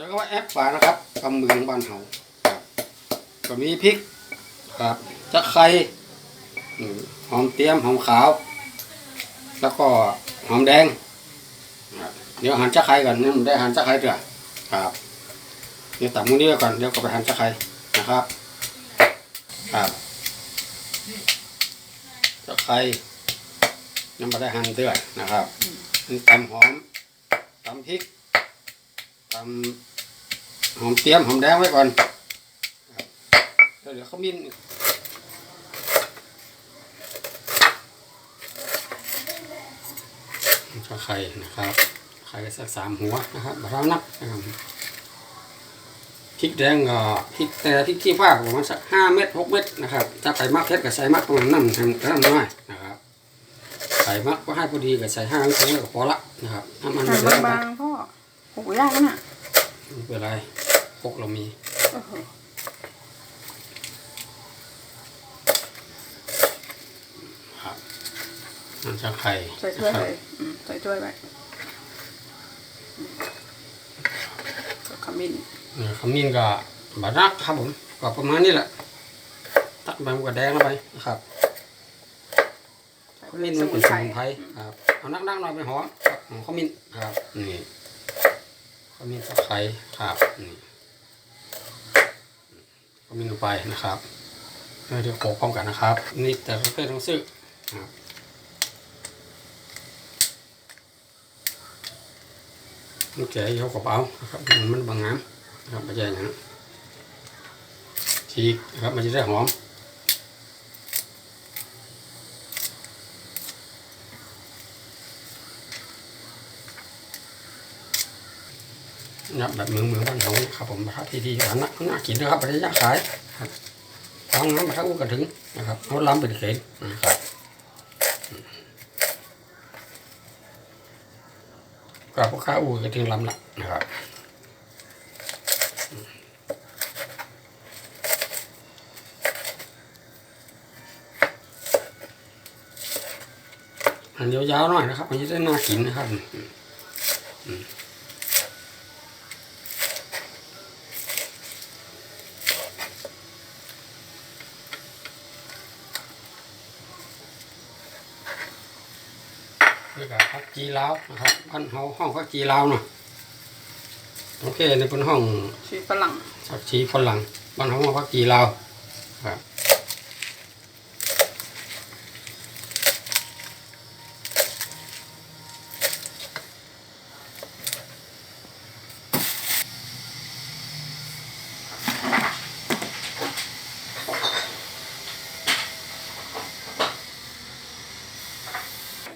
แล้วก็แอปฝานะครับกำเมืองบ้านเฮาครับก็มีพริกครับตะไคร้หอมเตรียมหอมขาว แล้วก็หอมแดงเดี๋ยวหั่นตะไคร้ก่อนนี่มันได้หั่นตะไคร้เถอะครับเดี๋ยวตักมือนี้ไว้ก่อนเดี๋ยวก็ไปหั่นตะไคร้นะครับครับตะไคร้ยังไม่ได้หั่นเถอะนะครับตำหอมตำพริกตำ หอมเตรียมหอมแดงไว้ก่อนครับแล้วเดี๋ยวเขามิ้นก็ไข่นะครับไข่สักสามหัวนะครับบะเรานักนะครับพริกแดงก็พริกแต่พริกขี้ฟ้าประมาณสักห้าเม็ดหกเม็ดนะครับ ถ้าใส่มากเพชรก็ใส่มากประมาณนั้นทำกระน้ำน้อยนะครับใส่มากก็ให้พอดีก็ใส่ห้าน้ำแข็งก็พอละนะครับถ้ามันหั่บางๆพ่อโอ้โหยากนะ ไม่เป็นไรพกเรามีโอ้โหครับน้ำชาไข่ใส่ถ้วยไปอืมใส่ถ้วยไปก็ขมิ้นเนี่ยขมิ้นก็บารักครับผมก็ประมาณนี้แหละตักใบมะกรูดแดงเข้าไปนะครับใส่ขไปมิ้นสมันมุเป็นนสไพรมุนไพรครับเอานักๆหน่อยไปหอมครับหอมขมิ้นครับนี่ ขมิ้นตะไคร้ครับนี่ขมิ้นลงไปนะครับเดี๋ยวโขลกพร้อมกันนะครับ นี่แต่เราเคยต้องซื้อครับมันแกะยกกระเป๋านะครับมันมันบางงามนะครับไม่ใช่อย่างนั้นฉีกนะครับมันจะได้หอม เนี่ยแบบเมืองเมืองบ้านเราครับผมประทับที่ดีร้านน่ากินนะครับประเทศยาขายครับทางน้ำประทับอู้กระถึงนะครับเขาล้ำเป็นเขนนะครับกับพวกข้าอู้กระถึงล้ำละนะครับอันยาวๆหน่อยนะครับมันจะได้น่ากินนะครับ นี่ก็พัก จีลาวนะครับบ้านเฮาห้องพักจีลาวเนาะโอเคในเป็นห้องชีฝรั่งสักชีฝรั่งบ้านเฮาห้องพักจีลาวครับ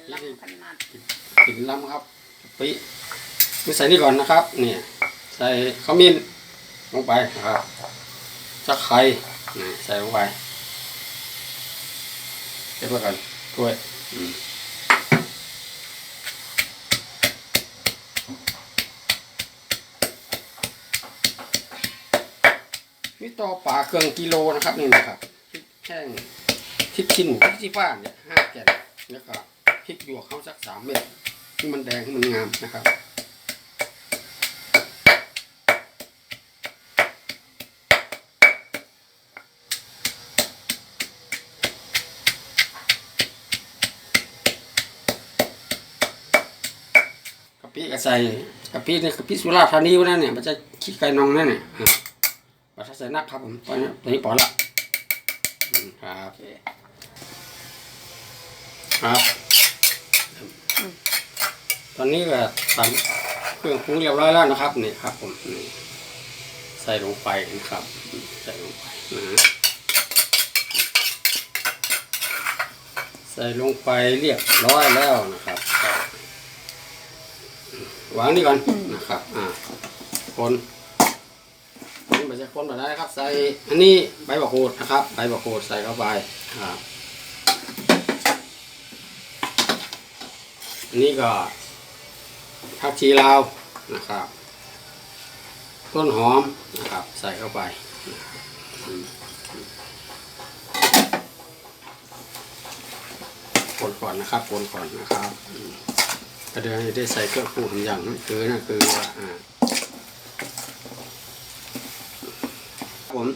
นี่ลำขนาด กลิ่นล้ำครับปินี่ใส่นี่ก่อนนะครับเนี่ยใส่ขมิ้นลงไปนะครับสักไข่ใส่ลงไปเก็บไว้ก่อนถ้วยนี่ต่อป่าเครื่องกิโลนะครับนี่นะครับพริกแห้งพริกขี้นพริกชี้ฟ้าเนี่ยห้าแก่นแล้วก็พริกหยวกเข้าสักสามเม็ด ให้มันแดงให้มันงามนะครับกะปิก็ใส่กะปิเนี่ยกะปิสุราษฎร์ธานีวะนั่นเนี่ยมันจะขี้ไก่นองนั่นเนี่ยอะบัตรใส่นักครับผมตอนนี้ตอนนี้ปอละครับอเคครับ ตอนนี้ก็ทำเครื่องปรุงเรียบร้อยแล้วนะครับนี่ครับ ผมนี่ใส่ลงไปนะครับ ใส่ลงไปนะใส่ลงไปเรียบร้อยแล้วนะครับวางนี่ก่อนนะครับ อ่า คนนี่ไม่ใช่คนแบบนั้นนะครับ ใส่ อันนี้ใบบักโขดนะครับ ใบบักโขดใส่เข้าไปครับอันนี้ก็ ผักชีลาวนะครับ ต้นหอมนะครับ ใส่เข้าไปคนก่อนนะครับคนก่อนนะครับก็เดี๋ยวให้ได้ใส่เครื่องปรุงอย่างนั้นคือนั่นคือว่าผม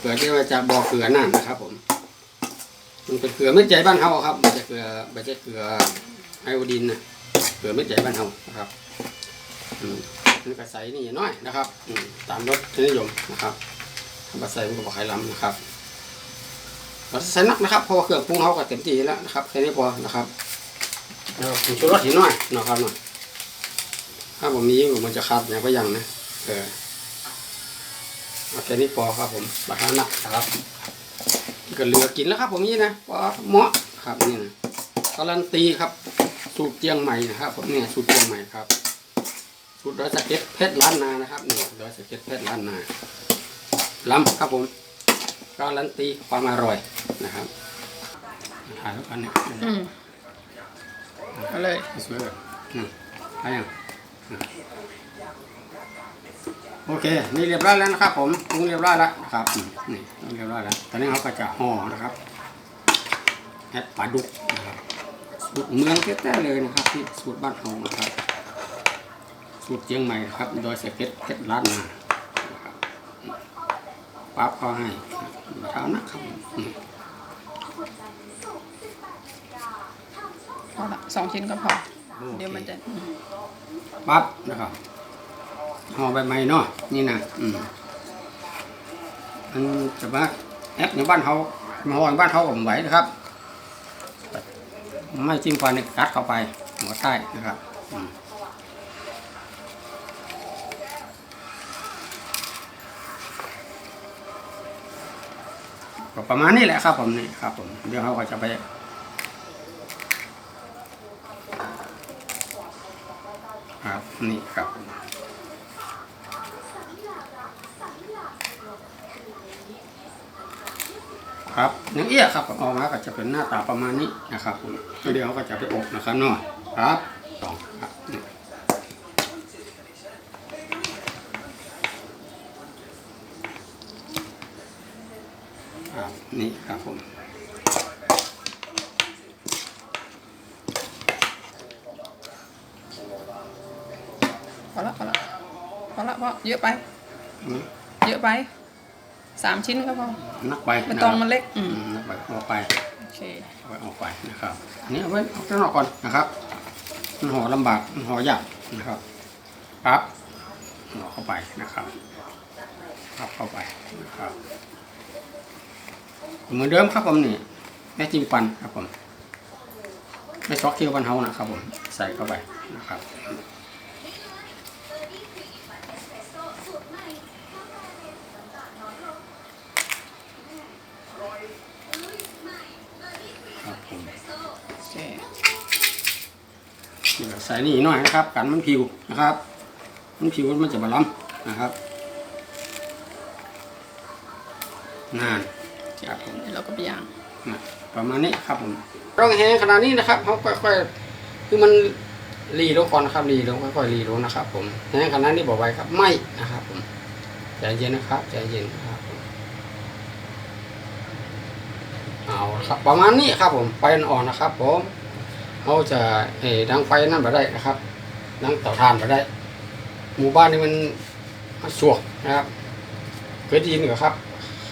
เกิดที่ว่าจากบ่อเกลือนั่นนะครับ ผม มันเป็นเกลือเม็ดใหญ่บ้านเฮาครับม่ใช่เกลือไม่ใช่เกลือไอโอดีนนะ ลือเม็ดใหญ่บ้านเฮานะครับอืมนี่ก็ใสนี่น้อยนะครับอืมตามรสนิยมนะครับทำมาใสมันก็บอกไข่ล้ำนะครับเราใส่นักนะครับเพราะเครื่องปรุงเขาก็เต็มที่แล้วนะครับแค่นี้พอนะครับแล้วผงชูรสหินหน่อยนะครับหน่อยถ้าผมมีอยู่มันจะขาดอย่างก็ยังนะเออเอาแค่นี้พอครับผมราคาหนักนะครับก็เหลือกินแล้วครับผมนี่นะพอเหมาะครับนี่นะการันตีครับ สูตรเจียงใหม่นะครับผมเนี่ยสูตรเจียงใหม่ครับ สูตรดอยสะเก็ดเพชรล้านนานะครับนี่ดอยสะเก็ดเพชรล้านนาล้ำครับผมการันตีความอร่อยนะครับถ่ายแล้วกันเนี่ยอืมเอาเลยสวยเลยอืมถ่ายยังอืมโอเค นี่เรียบร้อยแล้วนะครับ ผมปรุงเรียบร้อยแล้วนะครับอืมนี่เรียบร้อยแล้ว ตอนนี้เขาก็จะห่อนะครับแอดปลาดุกนะครับ สูตรเมืองแท้ๆเลยนะครับที่สูตรบ้านเฮานะครับ สูตรเชียงใหม่ครับ โดยสเก็ตเพชรล้านนานะครับอืมปั๊บเขาให้มาทานะครับอืมพอละสองชิ้นก็พอ เดี๋ยวมันจะอืมปั๊บนะครับห่อใบไม้เนาะนี่นะอืมมันจะมาแอปในบ้านเขามาห่อในบ้านเขาผมไหวนะครับ ไม่จิ้มฟันเนี่ยกัดเข้าไปหัวใต้นะครับก็ประมาณนี้แหละครับผมนี่ครับผมเดี๋ยวเขาก็จะไปครับนี่ครับ ครับหนังเอี้ยครับออกมาก็จะเป็นหน้าตาประมาณนี้นะครับผมก็เดี๋ยวก็จะไปอบนะครับเนาะครับสองครับนี่ครับนี่ครับผมพอละพอละพอละพอเยอะไปอืมเยอะไป สามชิ้นก็พอนักไปไม่ต้องมันเล็กอือืมมนักไปออกไปโอเคเอาไว้ออกไปนะครับอันนี้เอาไว้ออกข้างนอกก่อนนะครับมันห่อลำบากมันห่อยากนะครับปั๊บห่อเข้าไปนะครับพับเข้าไปนะครับเหมือนเดิมครับผมนี่แม่จิ้มฟันครับผมไม่ซอกเคี่ยวบันเฮานะครับผมใส่เข้าไปนะครับครับ ใส่นี่หน่อยนะครับ กันมันผิวนะครับ มันผิวมันจะบาล้ำนะครับนานครับผมเดี๋ยวเราก็ไปย่างนะประมาณนี้ครับผมต้องแห้งขนาดนี้นะครับเขาค่อยๆคือมันรีลงก่อนนะครับรีลงค่อยๆรีลงนะครับ ผมแห้งขนาดนี้บอกไว้ครับไม่นะครับ ผมใจเย็นนะครับใจเย็นนะครับผมเอาละครับ ประมาณนี้ครับผมไฟอ่อนๆนะครับ ผม เขาจะเออดังไฟนั่นมาได้นะครับดังเตาถ่านมาได้ หมู่บ้านนี่มันมันสวกนะครับเคยได้ยินเหรอครับ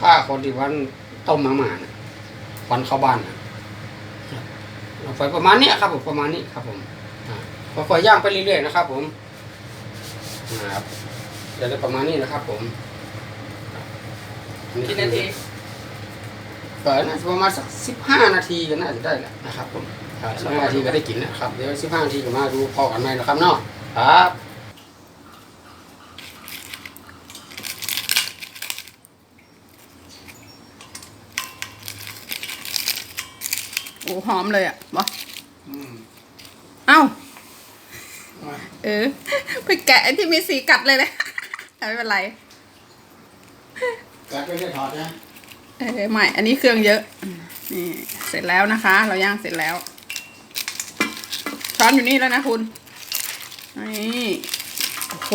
ฆ่าคนที่วันต้มมาม่านะควันเข้าบ้านนะเราไฟประมาณนี้ครับผมประมาณนี้ครับผมอ่าค่อยๆย่างไปเรื่อยๆนะครับ ผมนะครับจะได้ประมาณนี้นะครับ ผมกี่นาทีก็น่าจะประมาณสักสิบห้านาทีก็น่าจะได้แหละนะครับผม สิบห้านาทีก็ได้กินนะครับเดี๋ยวสิบห้านาทีก็มาดูพอกันไหมนะครับเนาะครับโอ้หอมเลยอะบอเอ้า เออไปแกะไอ้ที่มีสีกัดเลยนะแต่ไม่เป็นไรแต่ไม่ได้ถอดนะเออไม่ อันนี้เครื่องเยอะ นี่ เสร็จแล้วนะคะ เราย่างเสร็จแล้ว ช้อนอยู่นี่แล้วนะคุณ นี่โอ้โห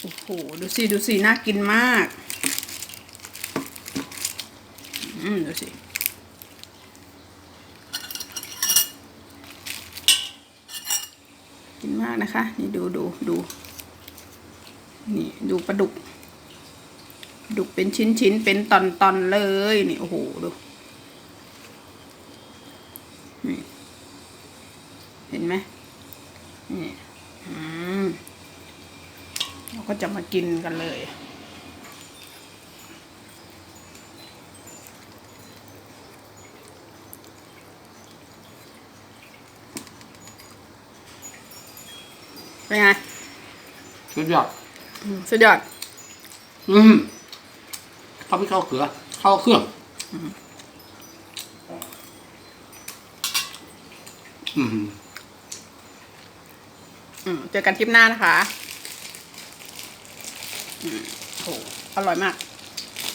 โอ้โห ดูสิ ดูสิ น่ากินมาก อืม ดูสิกินมากนะคะ นี่ดูดูดู นี่ ดูปลาดุก ดุกเป็นชิ้นชิ้นๆเป็นตอนตอนๆ เลยนี่โอ้โหดูนี่เห็นไหมนี่อืมเราก็จะมากินกันเลย เป็นไง สุดยอดอืมสุดยอด อืมเข้าไม่เข้าเกลือเข้าเครื่อง อืมอืมเจอกันคลิปหน้านะคะ อืมโหอร่อยมาก